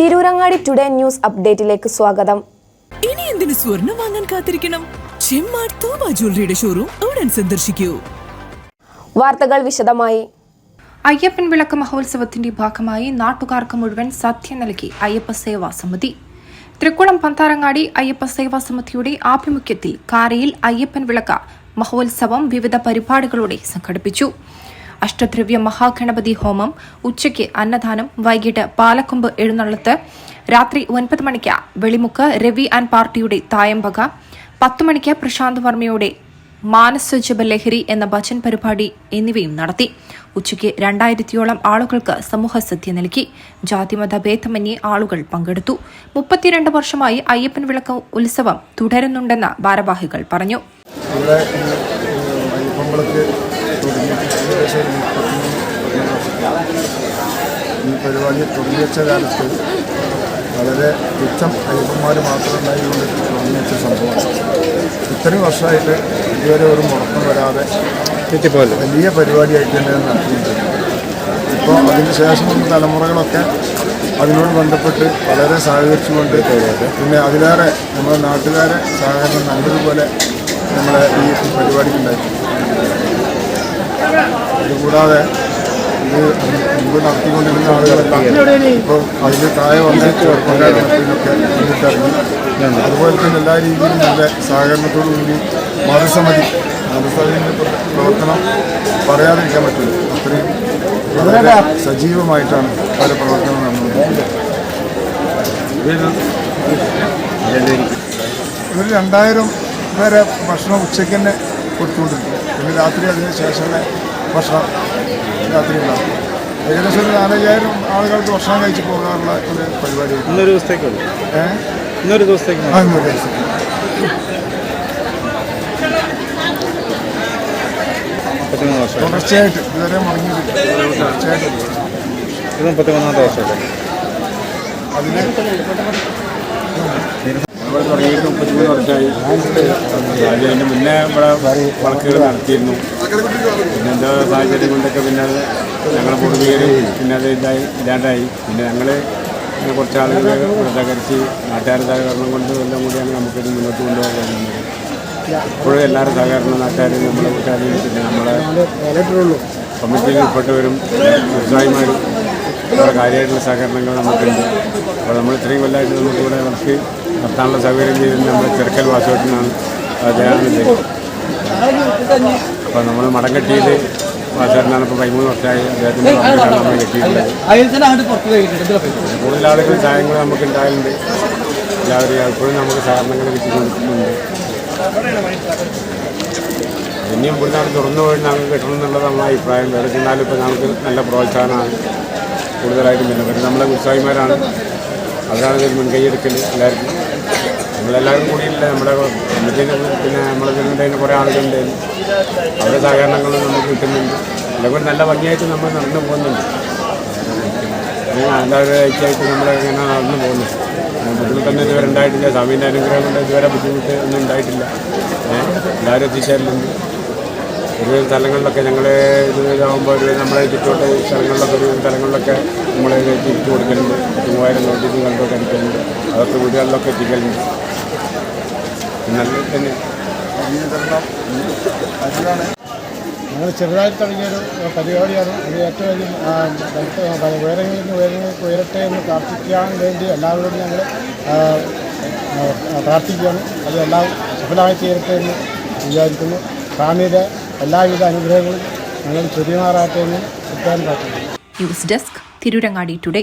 Tirurangadi today news അപ്ഡേറ്റിലേക്ക് സ്വാഗതം. ഇനി എന്തിനു സ്വർണം വാങ്ങാൻ കാത്തിരിക്കണം? ചെമ്മാട് തോമ ജ്വല്ലറിയുടെ ഷോറൂം ഉടൻ സന്ദർശിക്കൂ. വാർത്തകൾ വിശദമായി. അയ്യപ്പൻ വിളക്ക് മഹോത്സവത്തിന്റെ ഭാഗമായി നാട്ടുകാർക്ക് മുഴുവൻ സദ്യ നൽകി അയ്യപ്പ സേവാ സമിതി. തൃക്കുളം പന്താരങ്ങാടി അയ്യപ്പ സേവാ സമിതിയുടെ ആഭിമുഖ്യത്തിൽ കാരയിൽ അയ്യപ്പൻ വിളക്ക മഹോത്സവം വിവിധ പരിപാടികളോടെ സംഘടിപ്പിച്ചു. അഷ്ടദ്രവ്യ മഹാഗണപതി ഹോമം ഉച്ചയ്ക്ക് അന്നദാനം വൈകിട്ട് പാലക്കൊമ്പ് എഴുന്നള്ളത്ത് രാത്രി ഒൻപത് മണിക്ക് വെളിമുക്ക് രവി ആൻഡ് പാർട്ടിയുടെ തായമ്പക പത്ത് മണിക്ക് പ്രശാന്ത് വർമ്മയുടെ മാനസജപ ലഹരി എന്ന ഭജൻ പരിപാടി എന്നിവയും നടത്തി. ഉച്ചയ്ക്ക് രണ്ടായിരത്തിയോളം ആളുകൾക്ക് സമൂഹ സദ്യ നൽകി. ജാതിമത ഭേദമന്യേ ആളുകൾ പങ്കെടുത്തു. മുപ്പത്തിരണ്ട് വർഷമായി അയ്യപ്പൻ വിളക്ക് ഉത്സവം തുടരുന്നുണ്ടെന്ന് ഭാരവാഹികൾ പറഞ്ഞു ഇവിടെ അയ്യപ്പമ്പളത്ത് തുടങ്ങിയിട്ട് ഏകദേശം ഒരു മുപ്പത്തിമൂന്ന് വർഷമായി. ഈ പരിപാടി തുടങ്ങിയച്ച കാലത്ത് വളരെ തുച്ഛം അയ്യപ്പന്മാർ മാത്രം തുടങ്ങിയച്ച തുടങ്ങി വെച്ച സംഭവമാണ് ഇത്രയും വർഷമായിട്ട് ഇതുവരെ ഒരു മുടക്കം വരാതെ വലിയ പരിപാടിയായിട്ട് തന്നെ നടത്തിയിട്ടുണ്ട്. ഇപ്പോൾ അതിന് ശേഷമുള്ള തലമുറകളൊക്കെ അതിനോട് ബന്ധപ്പെട്ട് വളരെ സഹകരിച്ചുകൊണ്ട് പിന്നെ അതിലേറെ നമ്മുടെ നാട്ടുകാരെ സഹകരണം നല്ലതുപോലെ നമ്മളെ ഈ പരിപാടിക്ക് അതുകൂടാതെ ഇത് മുമ്പ് നടത്തിക്കൊണ്ടിരുന്ന ആളുകളെല്ലാം ഇപ്പോൾ അതിന് താഴെ വന്നിട്ട് ചെറുപ്പക്കാരത്തിനൊക്കെ മുന്നിട്ടിറങ്ങി അതുപോലെ തന്നെ എല്ലാ രീതിയിലും നല്ല സഹകരണത്തോടു കൂടി മതസമിതി മതസമിതിന്റെ പ്രവർത്തനം പറയാതിരിക്കാൻ പറ്റില്ല. അത്രയും വളരെ സജീവമായിട്ടാണ് പല പ്രവർത്തനവും നടന്നത് ഒരു രണ്ടായിരം വരെ ഭക്ഷണം ഉച്ചയ്ക്ക് തന്നെ കൊടുത്തുകൊണ്ടിരിക്കും പിന്നെ രാത്രി അതിന് ശേഷമുള്ള ഭക്ഷണം രാത്രി ഉണ്ടാകും ഏകദേശം ഒരു നാലയ്യായിരം ആളുകൾക്ക് ഭക്ഷണം കഴിച്ച് പോകാനുള്ള ഒരു പരിപാടി ഇന്നൊരു ദിവസത്തേക്ക് ഏഹ് ഇന്നൊരു ദിവസത്തേക്ക് ആ ഇന്നൊരു ഒരു ദിവസം. മുപ്പത്തിമൂന്ന് വർഷം തുടർച്ചയായിട്ട് ഇതുവരെ മുടങ്ങിയിട്ടില്ല. തുടർച്ചയായിട്ട്. ഇത് മുപ്പത്തിമൂന്നാമത്തെ വർഷമല്ലേ അതിന് നമ്മൾ തുടങ്ങിയിട്ട് മുപ്പത്തിമൂന്ന് വർഷമായി. അത് അതിന് മുന്നേ ഇവിടെ വളക്കുകൾ നടത്തിയിരുന്നു. പിന്നെ എന്തോ സാഹചര്യം കൊണ്ടൊക്കെ പിന്നെ അത് ഞങ്ങളെ പൂർവികരും പിന്നെ അത് ഇതായി ഇല്ലാണ്ടായി പിന്നെ ഞങ്ങൾ കുറച്ച് ആളുകൾ ഇവിടെ സഹകരിച്ച് നാട്ടുകാരുടെ സഹകരണം കൊണ്ട് എല്ലാം കൂടിയാണ് നമുക്കിത് മുന്നോട്ട് കൊണ്ടുപോകാൻ ഇപ്പോഴും എല്ലാവരും സഹകരണം നാട്ടുകാരും നമ്മളെ കൂട്ടുകാരും പിന്നെ നമ്മളെ കമ്മിറ്റിയിൽ ഉൾപ്പെട്ടവരും വ്യവസായിമാരും വളരെ കാര്യമായിട്ടുള്ള സഹകരണങ്ങൾ നമുക്കുണ്ട്. അപ്പോൾ നമ്മൾ ഇത്രയും കൊല്ലമായിട്ട് നമുക്കിവിടെ നമുക്ക് നടത്താനുള്ള സൗകര്യം ചെയ്തത് നമ്മുടെ ചെറുക്കൽ വാസോട്ടിനാണ് അദ്ദേഹമാണ് അപ്പോൾ നമ്മൾ മടം കെട്ടിയത് വാസവട്ടിനാണ് ഇപ്പോൾ പതിമൂന്ന് വർഷമായി അദ്ദേഹത്തിന്റെ നമ്മൾ കെട്ടിയിട്ടുള്ളത്. കൂടുതൽ ആളുകൾ സഹായങ്ങൾ നമുക്ക് ഉണ്ടായിട്ടുണ്ട് എല്ലാവരും എപ്പോഴും നമുക്ക് സഹകരണങ്ങൾ കിട്ടിക്കൊണ്ടിരിക്കുന്നുണ്ട്. ഇനിയും പുള്ളിനാട് തുറന്നു പോയി നമുക്ക് കിട്ടണം എന്നുള്ളത് അഭിപ്രായം. വേറെ ചെന്നാലും ഇപ്പോൾ നമുക്ക് നല്ല പ്രോത്സാഹനമാണ്. കൂടുതലായിട്ടും പിന്നെ പിന്നെ നമ്മളെ ഉത്സാഹിമാരാണ്. അവരാണ് ഇതിൽ മുൻകൈയ്യെടുക്കൽ എല്ലാവർക്കും നമ്മളെല്ലാവരും കൂടിയില്ല നമ്മുടെ പിന്നെ നമ്മളെ ഇതിനുണ്ടായിരുന്ന കുറേ ആളുകളുണ്ട്. അവരുടെ സഹകരണങ്ങളും നമുക്ക് കിട്ടുന്നുണ്ട്. അല്ലെങ്കിൽ നല്ല ഭംഗിയായിട്ട് നമ്മൾ നടന്നു പോകുന്നുണ്ട്. എല്ലാവരും ഐക്യമായിട്ട് നമ്മളിങ്ങനെ നടന്നു പോകുന്നു. ബുദ്ധിമുട്ടൊന്നും ഇതുവരെ ഉണ്ടായിട്ടില്ല. സ്വാമീന്റെ അനുഗ്രഹം കൊണ്ട് ഇതുവരെ ബുദ്ധിമുട്ട് ഒന്നും ഉണ്ടായിട്ടില്ല. എല്ലാവരും എത്തിച്ചേരലുണ്ട്. ഒരു സ്ഥലങ്ങളിലൊക്കെ ഞങ്ങൾ ഇത് ഇതാകുമ്പോൾ ഒരു നമ്മളെ ചുറ്റോട്ട് സ്ഥലങ്ങളിലൊക്കെ ഒരു സ്ഥലങ്ങളിലൊക്കെ നമ്മൾ തിരിച്ചു കൊടുക്കലുണ്ട്. മൂവായിരം നോട്ടീസ് കണ്ടൊക്കെ അടിക്കലുണ്ട്. അതൊക്കെ വീടുകളിലൊക്കെ എത്തിക്കലുണ്ട്. നല്ല തന്നെ. ഞങ്ങൾ ചെറുതായി തുടങ്ങിയൊരു പരിപാടിയാണ്. അത് ഏറ്റവും വലിയ ഉയരങ്ങളിൽ നിന്ന് ഉയരങ്ങൾക്ക് ഉയരട്ടെ എന്ന് പ്രാർത്ഥിക്കാൻ വേണ്ടി എല്ലാവരോടും ഞങ്ങൾ പ്രാർത്ഥിക്കുകയാണ്. അത് എല്ലാം സഫലമായി തീരട്ടെ എന്ന് വിചാരിക്കുന്നു. സ്വാമിയുടെ എല്ലാവിധ അനുഗ്രഹങ്ങളും ഞങ്ങൾ ചൊരിമാറാട്ടെ എന്ന് ന്യൂസ് ഡെസ്ക് തിരുരങ്ങാടി ടുഡേ.